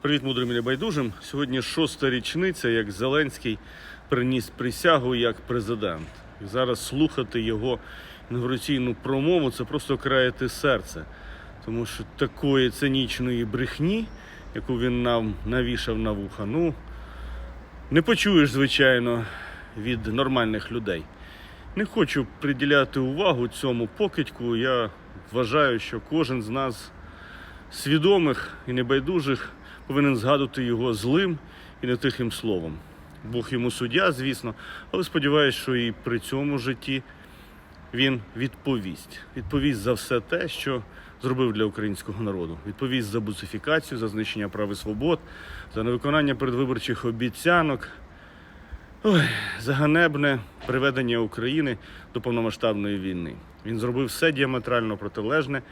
Привіт, мудрим і небайдужим. Сьогодні шоста річниця, як Зеленський приніс присягу як президент. І зараз слухати його інаугураційну промову це просто краяти серце. Тому що такої цинічної брехні, яку він нам навішав на вуха, ну не почуєш, звичайно, від нормальних людей. Не хочу приділяти увагу цьому покидьку. Я вважаю, що кожен з нас свідомих і небайдужих повинен згадувати його злим і нетихим словом. Бог йому суддя, звісно, але сподіваюся, що і при цьому житті він відповість. Відповість за все те, що зробив для українського народу. Відповість за буцифікацію, за знищення прав і свобод, за невиконання передвиборчих обіцянок. Ой, за ганебне приведення України до повномасштабної війни. Він зробив все діаметрально протилежне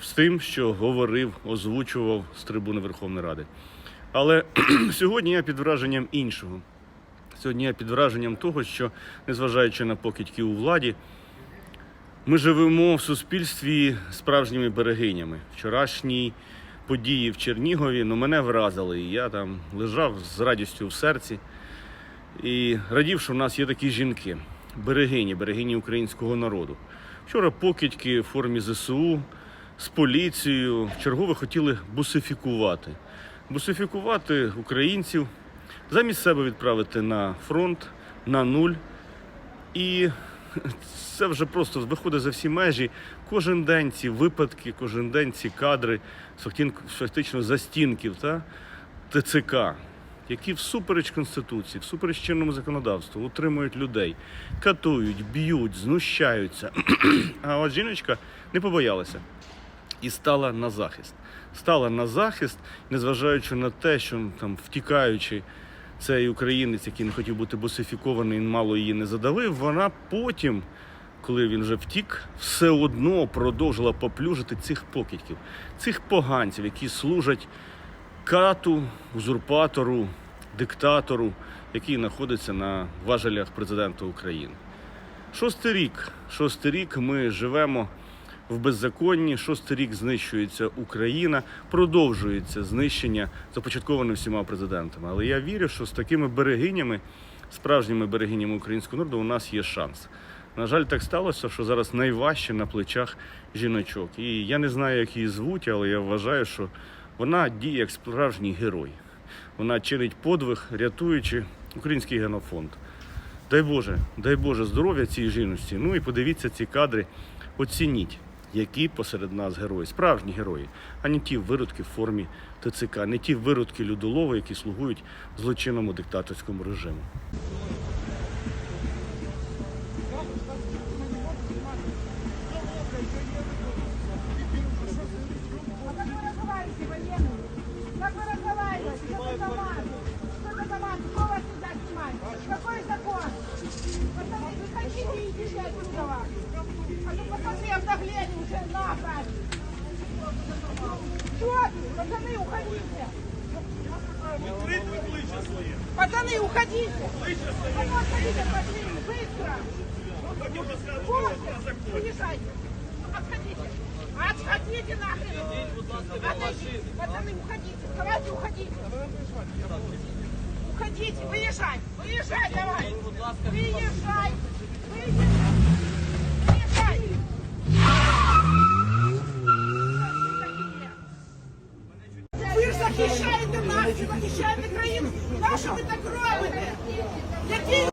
з тим, що говорив, озвучував з трибуни Верховної Ради. Але сьогодні я під враженням іншого. Сьогодні я під враженням того, що, незважаючи на покидьки у владі, ми живемо в суспільстві справжніми берегинями. Вчорашні події в Чернігові ну, мене вразили. І я там лежав з радістю в серці і радів, що в нас є такі жінки, берегині, берегині українського народу. Вчора покидьки в формі ЗСУ з поліцією чергове хотіли бусифікувати. Бусифікувати українців, замість себе відправити на фронт, на нуль. І це вже просто виходить за всі межі. Кожен день ці випадки, кожен день ці кадри фактично застінків та ТЦК, які всупереч Конституції, всупереч чинному законодавству утримують людей, катують, б'ють, знущаються. А от жіночка не побоялася і стала на захист. Стала на захист, незважаючи на те, що там втікаючи, цей українець, який не хотів бути босифікований, мало її не задавив. Вона потім, коли він вже втік, все одно продовжила поплюжити цих покидьків, цих поганців, які служать кату, узурпатору, диктатору, який знаходиться на важелях президента України. Шостий рік. Шостий рік ми живемо в беззаконні. Шостий рік знищується Україна, продовжується знищення, започатковане всіма президентами. Але я вірю, що з такими берегинями, справжніми берегинями українського народу, у нас є шанс. На жаль, так сталося, що зараз найважче на плечах жіночок. І я не знаю, як її звуть, але я вважаю, що вона діє як справжній герой. Вона чинить подвиг, рятуючи український генофонд. Дай Боже, дай Боже здоров'я цій жіночці. Ну і подивіться ці кадри, оцініть, які посеред нас герої, справжні герої, а не ті виродки в формі ТЦК, не ті виродки людолови, які слугують злочинному диктаторському режиму. Как вы разговариваете, военные? Как вы разговариваете? Что за команда? Пацаны, уходите! Пацаны, уходите! Пацаны, уходите, пошли, быстро! Уезжайте! Отходите! Отходите нахрен! Отойдите! Пацаны, уходите! Давайте, уходите! Уходите! Выезжай! Выезжай давай! Захищаєте нас, захищаєте країну! Нащо ви так робите? Який